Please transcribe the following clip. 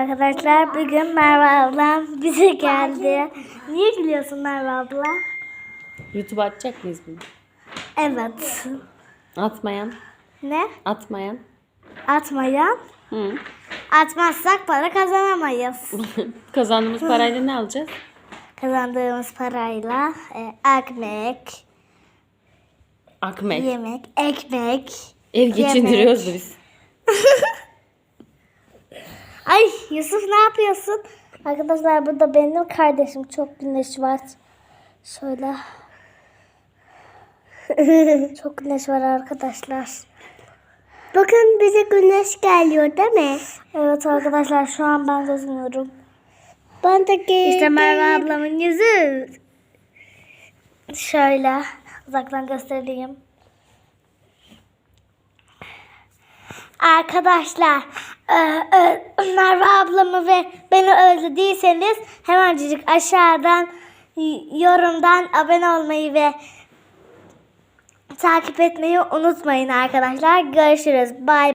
Arkadaşlar bugün Merve ablam bize geldi. Niye gülüyorsun Merve abla? YouTube atacak mıyız bunu? Evet. Atmayan. Ne? Atmayan. Atmayan. Hı. Atmazsak para kazanamayız. Kazandığımız parayla ne alacağız? Kazandığımız parayla e, ekmek, Akmek. yemek, ekmek. Ev geçindiriyoruz da biz. Ay Yusuf ne yapıyorsun? Arkadaşlar burada benim kardeşim çok güneş var. Şöyle. çok güneş var arkadaşlar. Bakın bize güneş geliyor değil mi? Evet arkadaşlar şu an ben gözükmüyorum. Ben de İşte Merve ablamın yüzü. Şöyle uzaktan göstereyim. Arkadaşlar Merve ablamı ve beni özlediyseniz hemencik aşağıdan yorumdan abone olmayı ve takip etmeyi unutmayın arkadaşlar. Görüşürüz. Bye.